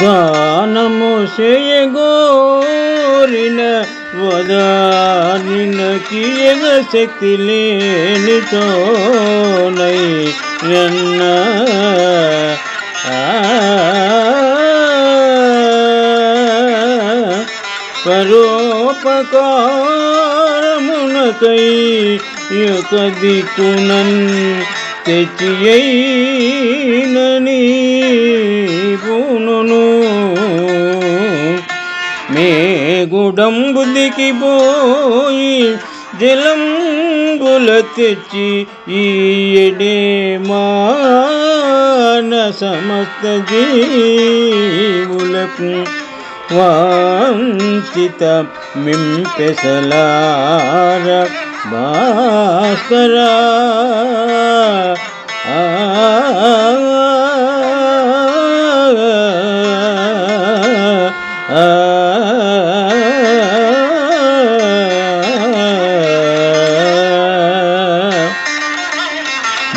దానము చేయగోరిన వదారిన కీయగ శక్తి లేనితోనై ఎన్న పరోపకారమునకై యొక్క దిక్కునన్ తెచ్చియైనన్ మేగుడంబులికి పోయి జలంబుల తెచ్చి ఈయడే మాన సమస్త జీవులకు వాంచిత మింపెసలార భాస్కరా. ఆ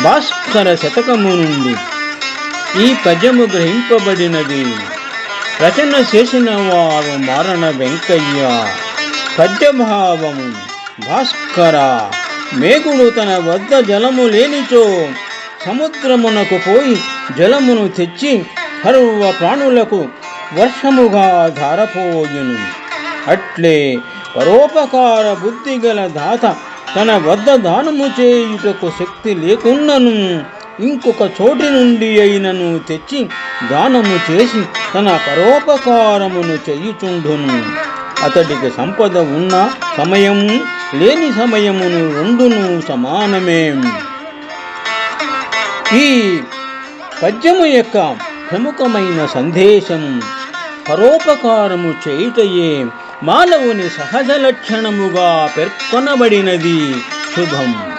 భాస్కర శతకము నుండి ఈ పద్యము గ్రహింపబడినది. రచన చేసిన వారు మారణ వెంకయ్య పద్యభావము భాస్కర. మేఘుడు తన వద్ద జలము లేనిచో సముద్రమునకు పోయి జలమును తెచ్చి సర్వ ప్రాణులకు వర్షముగా ధారపోయును. అట్లే పరోపకార బుద్ధి గల దాత తన వద్ద దానము చేయుటకు శక్తి లేకున్నను ఇంకొక చోటి నుండి అయినను తెచ్చి దానము చేసి తన పరోపకారమును చేయుచుండును. అతడికి సంపద ఉన్న సమయము లేని సమయమును రెండును సమానమే. ఈ పద్యము యొక్క ప్రముఖమైన సందేశం పరోపకారము చేయుటయే. మానవుని సహజ లక్షణముగా పేర్కొనబడినది. శుభం.